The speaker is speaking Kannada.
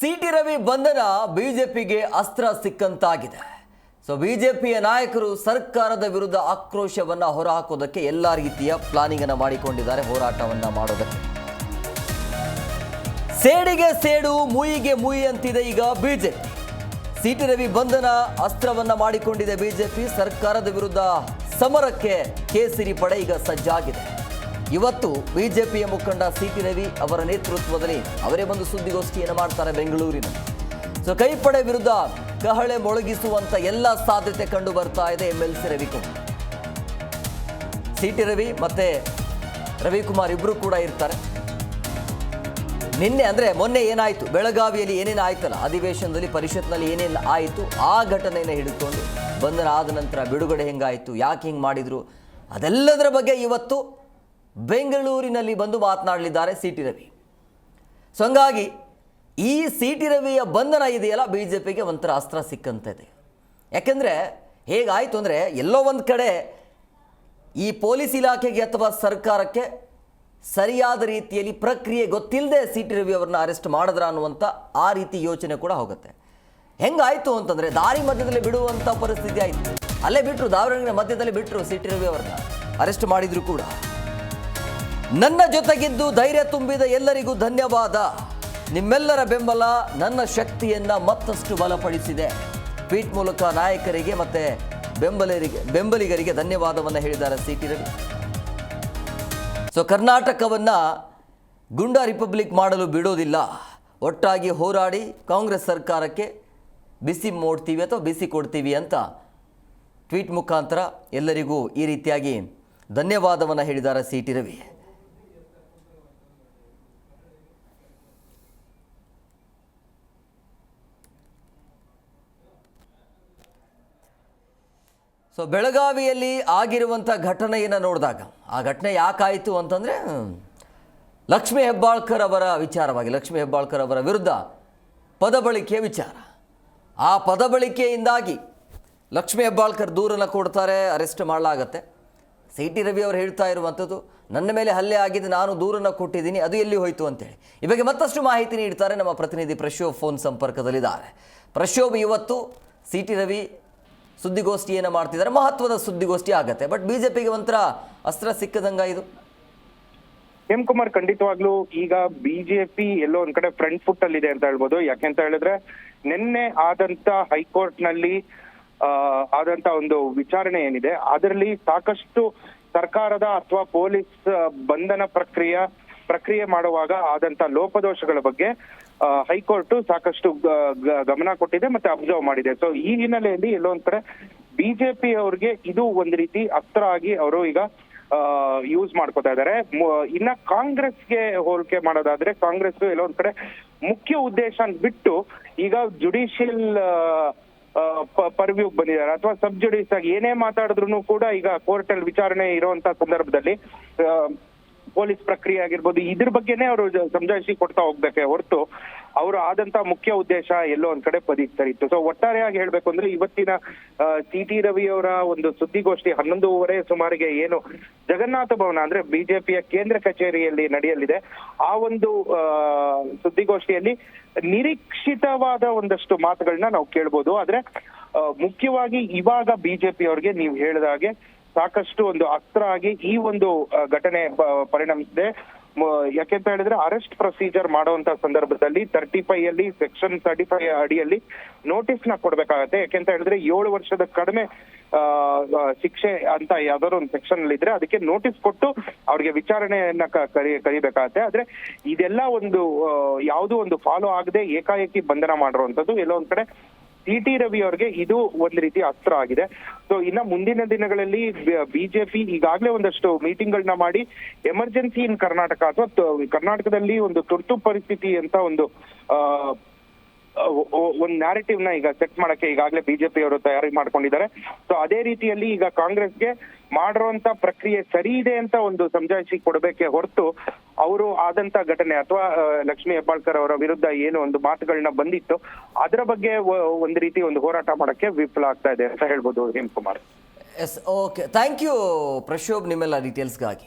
ಸಿಟಿ ರವಿ ಬಂಧನ ಬಿಜೆಪಿಗೆ ಅಸ್ತ್ರ ಸಿಕ್ಕಂತಾಗಿದೆ. ಸೊ ಬಿಜೆಪಿಯ ನಾಯಕರು ಸರ್ಕಾರದ ವಿರುದ್ಧ ಆಕ್ರೋಶವನ್ನ ಹೊರಹಾಕೋದಕ್ಕೆ ಎಲ್ಲ ರೀತಿಯ ಪ್ಲಾನಿಂಗ್ ಅನ್ನ ಮಾಡಿಕೊಂಡಿದ್ದಾರೆ, ಹೋರಾಟವನ್ನ ಮಾಡೋದಕ್ಕೆ. ಸೇಡಿಗೆ ಸೇಡು, ಮುಯಿಗೆ ಮುಯಿ ಅಂತಿದೆ ಈಗ ಬಿಜೆಪಿ. ಸಿಟಿ ರವಿ ಬಂಧನ ಅಸ್ತ್ರವನ್ನ ಮಾಡಿಕೊಂಡಿದೆ ಬಿಜೆಪಿ, ಸರ್ಕಾರದ ವಿರುದ್ಧ ಸಮರಕ್ಕೆ ಕೇಸರಿ ಪಡೆ ಈಗ ಸಜ್ಜಾಗಿದೆ. ಇವತ್ತು ಬಿಜೆಪಿಯ ಮುಖಂಡ ಸಿಟಿ ರವಿ ಅವರ ನೇತೃತ್ವದಲ್ಲಿ ಅವರೇ ಒಂದು ಸುದ್ದಿಗೋಷ್ಠಿಯನ್ನು ಮಾಡ್ತಾರೆ ಬೆಂಗಳೂರಿನಲ್ಲಿ. ಸೊ ಕೈಪಡೆ ವಿರುದ್ಧ ಕಹಳೆ ಮೊಳಗಿಸುವಂತ ಎಲ್ಲ ಸಾಧ್ಯತೆ ಕಂಡು ಬರ್ತಾ ಇದೆ M L C Ravikumar. C T Ravi ಮತ್ತೆ ರವಿಕುಮಾರ್ ಇಬ್ಬರು ಕೂಡ ಇರ್ತಾರೆ. ನಿನ್ನೆ ಅಂದ್ರೆ ಮೊನ್ನೆ ಏನಾಯ್ತು? ಬೆಳಗಾವಿಯಲ್ಲಿ ಏನೇನು ಆಯ್ತಲ್ಲ? ಅಧಿವೇಶನದಲ್ಲಿ, ಪರಿಷತ್ನಲ್ಲಿ ಏನೇನು ಆಯಿತು? ಆ ಘಟನೆಯನ್ನು ಹಿಡಿದುಕೊಂಡು ಬಂಧನ ಆದ ನಂತರ ಬಿಡುಗಡೆ ಹೆಂಗಾಯಿತು? ಯಾಕೆ ಹಿಂಗೆ ಮಾಡಿದ್ರು? ಅದೆಲ್ಲದರ ಬಗ್ಗೆ ಇವತ್ತು ಬೆಂಗಳೂರಿನಲ್ಲಿ ಬಂದು ಮಾತನಾಡಲಿದ್ದಾರೆ ಸಿ ಟಿ ರವಿ. ಸೊ ಹಂಗಾಗಿ ಈ ಸಿ ಟಿ ರವಿಯ ಬಂಧನ ಇದೆಯಲ್ಲ ಬಿ ಜೆ ಪಿಗೆ ಒಂಥರ ಅಸ್ತ್ರ ಸಿಕ್ಕಂತಿದೆ ಯಾಕೆಂದರೆ ಹೇಗಾಯಿತು ಅಂದರೆ ಎಲ್ಲೋ ಒಂದು ಕಡೆ ಈ ಪೊಲೀಸ್ ಇಲಾಖೆಗೆ ಅಥವಾ ಸರ್ಕಾರಕ್ಕೆ ಸರಿಯಾದ ರೀತಿಯಲ್ಲಿ ಪ್ರಕ್ರಿಯೆ ಗೊತ್ತಿಲ್ಲದೆ ಸಿ ಟಿ ರವಿ ಅವ್ರನ್ನ ಅರೆಸ್ಟ್ ಮಾಡಿದ್ರ ಅನ್ನುವಂಥ ಆ ರೀತಿ ಯೋಚನೆ ಕೂಡ ಹೋಗುತ್ತೆ. ಹೆಂಗಾಯಿತು ಅಂತಂದರೆ ದಾರಿ ಮಧ್ಯದಲ್ಲಿ ಬಿಡುವಂಥ ಪರಿಸ್ಥಿತಿ ಆಯಿತು. ಅಲ್ಲೇ ಬಿಟ್ಟರು ದಾವಣಗೆರೆ ಮಧ್ಯದಲ್ಲಿ ಬಿಟ್ಟರು ಸಿ ಟಿ ರವಿ ಅವ್ರನ್ನ ಅರೆಸ್ಟ್ ಮಾಡಿದ್ರು ಕೂಡ. ನನ್ನ ಜೊತೆಗಿದ್ದು ಧೈರ್ಯ ತುಂಬಿದ ಎಲ್ಲರಿಗೂ ಧನ್ಯವಾದ. ನಿಮ್ಮೆಲ್ಲರ ಬೆಂಬಲ ನನ್ನ ಶಕ್ತಿಯನ್ನು ಮತ್ತಷ್ಟು ಬಲಪಡಿಸಿದೆ. ಟ್ವೀಟ್ ಮೂಲಕ ನಾಯಕರಿಗೆ ಮತ್ತು ಬೆಂಬಲರಿಗೆ, ಬೆಂಬಲಿಗರಿಗೆ ಧನ್ಯವಾದವನ್ನು ಹೇಳಿದ್ದಾರೆ ಸಿ ಟಿ ರವಿ. ಸೊ ಕರ್ನಾಟಕವನ್ನು ಗುಂಡಾ ರಿಪಬ್ಲಿಕ್ ಮಾಡಲು ಬಿಡೋದಿಲ್ಲ. ಒಟ್ಟಾಗಿ ಹೋರಾಡಿ ಕಾಂಗ್ರೆಸ್ ಸರ್ಕಾರಕ್ಕೆ ಬಿಸಿ ಮೂಡ್ತೀವಿ ಅಥವಾ ಬಿಸಿ ಕೊಡ್ತೀವಿ ಅಂತ ಟ್ವೀಟ್ ಮುಖಾಂತರ ಎಲ್ಲರಿಗೂ ಈ ರೀತಿಯಾಗಿ ಧನ್ಯವಾದವನ್ನು ಹೇಳಿದ್ದಾರೆ ಸಿ ಟಿ ರವಿ. ಸೊ ಬೆಳಗಾವಿಯಲ್ಲಿ ಆಗಿರುವಂಥ ಘಟನೆಯನ್ನು ನೋಡಿದಾಗ, ಆ ಘಟನೆ ಯಾಕಾಯಿತು ಅಂತಂದರೆ ಲಕ್ಷ್ಮೀ ಹೆಬ್ಬಾಳ್ಕರ್ ಅವರ ವಿಚಾರವಾಗಿ, ಲಕ್ಷ್ಮೀ ಹೆಬ್ಬಾಳ್ಕರ್ ಅವರ ವಿರುದ್ಧ ಪದಬಳಿಕೆಯ ವಿಚಾರ. ಆ ಪದಬಳಿಕೆಯಿಂದಾಗಿ ಲಕ್ಷ್ಮೀ ಹೆಬ್ಬಾಳ್ಕರ್ ದೂರನ್ನು ಕೊಡ್ತಾರೆ, ಅರೆಸ್ಟ್ ಮಾಡಲಾಗತ್ತೆ. ಸಿ ಟಿ ರವಿ ಅವರು ಹೇಳ್ತಾ ಇರುವಂಥದ್ದು, ನನ್ನ ಮೇಲೆ ಹಲ್ಲೆ ಆಗಿದೆ ನಾನು ದೂರನ್ನು ಕೊಟ್ಟಿದ್ದೀನಿ, ಅದು ಎಲ್ಲಿ ಹೋಯಿತು ಅಂತೇಳಿ. ಈ ಬಗ್ಗೆ ಮತ್ತಷ್ಟು ಮಾಹಿತಿ ನೀಡ್ತಾರೆ ನಮ್ಮ ಪ್ರತಿನಿಧಿ ಪ್ರಶೋಭ್ ಫೋನ್ ಸಂಪರ್ಕದಲ್ಲಿದ್ದಾರೆ. ಪ್ರಶೋಭ್, ಇವತ್ತು ಸಿ ಟಿ ರವಿ ಸುದ್ದಿಗೋಷ್ಠಿಯನ್ನು ಮಾಡ್ತಿದ್ದಾರೆ, ಮಹತ್ವದ ಸುದ್ದಿಗೋಷ್ಠಿ ಆಗುತ್ತೆ. ಬಟ್ ಬಿಜೆಪಿಗೆ ಒಂಥರ ಅಸ್ತ್ರ ಸಿಕ್ಕದಂಗ ಇದು? ಕುಮಾರ್, ಖಂಡಿತವಾಗ್ಲೂ ಈಗ ಬಿಜೆಪಿ ಎಲ್ಲೋ ಒಂದ್ ಕಡೆ ಫ್ರಂಟ್ ಫುಟ್ ಅಲ್ಲಿ ಇದೆ ಅಂತ ಹೇಳ್ಬೋದು. ಯಾಕೆಂತ ಹೇಳಿದ್ರೆ, ನಿನ್ನೆ ಆದಂತ ಹೈಕೋರ್ಟ್ನಲ್ಲಿ ಆದಂತ ಒಂದು ವಿಚಾರಣೆ ಏನಿದೆ, ಅದರಲ್ಲಿ ಸಾಕಷ್ಟು ಸರ್ಕಾರದ ಅಥವಾ ಪೊಲೀಸ್ ಬಂಧನ ಪ್ರಕ್ರಿಯೆ ಪ್ರಕ್ರಿಯೆ ಮಾಡುವಾಗ ಆದಂತ ಲೋಪದೋಷಗಳ ಬಗ್ಗೆ ಹೈಕೋರ್ಟ್ ಸಾಕಷ್ಟು ಗಮನ ಕೊಟ್ಟಿದೆ ಮತ್ತೆ ಅಬ್ಸರ್ವ್ ಮಾಡಿದೆ. ಸೊ ಈ ಹಿನ್ನೆಲೆಯಲ್ಲಿ ಎಲ್ಲೋ ಒಂದ್ ಕಡೆ ಬಿಜೆಪಿ ಅವ್ರಿಗೆ ಇದು ಒಂದ್ ರೀತಿ ಅಸ್ತ್ರ ಆಗಿ ಅವರು ಈಗ ಯೂಸ್ ಮಾಡ್ಕೋತಾ ಇದ್ದಾರೆ. ಇನ್ನ ಕಾಂಗ್ರೆಸ್ಗೆ ಹೋಲಿಕೆ ಮಾಡೋದಾದ್ರೆ ಕಾಂಗ್ರೆಸ್ ಎಲ್ಲೋ ಒಂದ್ ಕಡೆ ಮುಖ್ಯ ಉದ್ದೇಶ ಬಿಟ್ಟು ಈಗ ಜುಡಿಷಿಯಲ್ ಪರ್ವ್ಯೂಗ್ ಬಂದಿದ್ದಾರೆ. ಅಥವಾ ಸಬ್ ಜುಡಿಸ್ ಆಗಿ ಏನೇ ಮಾತಾಡಿದ್ರು ಕೂಡ ಈಗ ಕೋರ್ಟ್ ಅಲ್ಲಿ ವಿಚಾರಣೆ ಇರುವಂತ ಸಂದರ್ಭದಲ್ಲಿ ಪೊಲೀಸ್ ಪ್ರಕ್ರಿಯೆ ಆಗಿರ್ಬೋದು, ಇದ್ರ ಬಗ್ಗೆನೇ ಅವರು ಸಮಜಾಯಿಷಿ ಕೊಡ್ತಾ ಹೋಗ್ಬೇಕೆ ಹೊರತು ಅವರು ಆದಂತ ಮುಖ್ಯ ಉದ್ದೇಶ ಎಲ್ಲೋ ಒಂದ್ ಕಡೆ ಇತ್ತು. ಸೊ ಒಟ್ಟಾರೆಯಾಗಿ ಹೇಳ್ಬೇಕು ಅಂದ್ರೆ ಇವತ್ತಿನ ಸಿ ಟಿ ರವಿ ಅವರ ಒಂದು ಸುದ್ದಿಗೋಷ್ಠಿ ಹನ್ನೊಂದೂವರೆ ಸುಮಾರಿಗೆ ಏನು ಜಗನ್ನಾಥ ಭವನ ಅಂದ್ರೆ ಬಿಜೆಪಿಯ ಕೇಂದ್ರ ಕಚೇರಿಯಲ್ಲಿ ನಡೆಯಲಿದೆ. ಆ ಒಂದು ಸುದ್ದಿಗೋಷ್ಠಿಯಲ್ಲಿ ನಿರೀಕ್ಷಿತವಾದ ಒಂದಷ್ಟು ಮಾತುಗಳನ್ನ ನಾವು ಕೇಳ್ಬೋದು. ಆದ್ರೆ ಮುಖ್ಯವಾಗಿ ಇವಾಗ ಬಿಜೆಪಿ ಅವ್ರಿಗೆ ನೀವು ಹೇಳಿದ ಹಾಗೆ ಸಾಕಷ್ಟು ಒಂದು ಅಸ್ತ್ರ ಆಗಿ ಈ ಒಂದು ಘಟನೆ ಪರಿಣಮಿಸಿದೆ. ಯಾಕೆಂತ ಹೇಳಿದ್ರೆ ಅರೆಸ್ಟ್ ಪ್ರೊಸೀಜರ್ ಮಾಡುವಂತ ಸಂದರ್ಭದಲ್ಲಿ ತರ್ಟಿ ಫೈವ್ ಅಲ್ಲಿ ಸೆಕ್ಷನ್ ತರ್ಟಿ ಫೈವ್ ಅಡಿಯಲ್ಲಿ ನೋಟಿಸ್ನ ಕೊಡ್ಬೇಕಾಗತ್ತೆ. ಯಾಕೆಂತ ಹೇಳಿದ್ರೆ ಏಳು ವರ್ಷದ ಕಡಿಮೆ ಶಿಕ್ಷೆ ಅಂತ ಯಾವ್ದಾದ್ರು ಒಂದು ಸೆಕ್ಷನ್ ಅಲ್ಲಿ ಇದ್ರೆ ಅದಕ್ಕೆ ನೋಟಿಸ್ ಕೊಟ್ಟು ಅವ್ರಿಗೆ ವಿಚಾರಣೆಯನ್ನ ಕರಿ, ಕರಿಬೇಕಾಗತ್ತೆ. ಆದ್ರೆ ಇದೆಲ್ಲ ಒಂದು ಯಾವುದೋ ಒಂದು ಫಾಲೋ ಆಗದೆ ಏಕಾಏಕಿ ಬಂಧನ ಮಾಡಿರುವಂತದ್ದು ಎಲ್ಲೋ ಒಂದ್ ಕಡೆ ಸಿ ಟಿ ರವಿ ಅವರಿಗೆ ಇದು ಒಂದು ರೀತಿ ಅಸ್ತ್ರ ಆಗಿದೆ. ಸೊ ಇನ್ನ ಮುಂದಿನ ದಿನಗಳಲ್ಲಿ ಬಿಜೆಪಿ ಈಗಾಗಲೇ ಒಂದಷ್ಟು ಮೀಟಿಂಗ್ ಗಳನ್ನ ಮಾಡಿ ಎಮರ್ಜೆನ್ಸಿ ಇನ್ ಕರ್ನಾಟಕ ಅಥವಾ ಕರ್ನಾಟಕದಲ್ಲಿ ಒಂದು ತುರ್ತು ಪರಿಸ್ಥಿತಿ ಅಂತ ಒಂದು ಒಂದು ನ್ಯಾರೇಟಿವ್ನ ಈಗ ಸೆಟ್ ಮಾಡಕ್ಕೆ ಈಗಾಗಲೇ ಬಿಜೆಪಿ ಅವರು ತಯಾರಿ ಮಾಡ್ಕೊಂಡಿದ್ದಾರೆ. ಸೊ ಅದೇ ರೀತಿಯಲ್ಲಿ ಈಗ ಕಾಂಗ್ರೆಸ್ಗೆ ಮಾಡಿರುವಂತ ಪ್ರಕ್ರಿಯೆ ಸರಿ ಇದೆ ಅಂತ ಒಂದು ಸಮಜಾಯಿಷಿ ಕೊಡಬೇಕೆ ಹೊರತು ಅವರು ಆದಂತ ಘಟನೆ ಅಥವಾ ಲಕ್ಷ್ಮಿ ಹೆಬ್ಬಾಳ್ಕರ್ ಅವರ ವಿರುದ್ಧ ಏನು ಒಂದು ಮಾತುಗಳನ್ನ ಬಂದಿತ್ತು, ಅದರ ಬಗ್ಗೆ ಒಂದು ರೀತಿ ಒಂದು ಹೋರಾಟ ಮಾಡಕ್ಕೆ ವಿಫಲ ಆಗ್ತಾ ಇದೆ ಅಂತ ಹೇಳ್ಬೋದು Hem Kumar yes okay thank you Prashobh ನಿಮ್ಮೆಲ್ಲ ಡೀಟೇಲ್ಸ್ಗಾಗಿ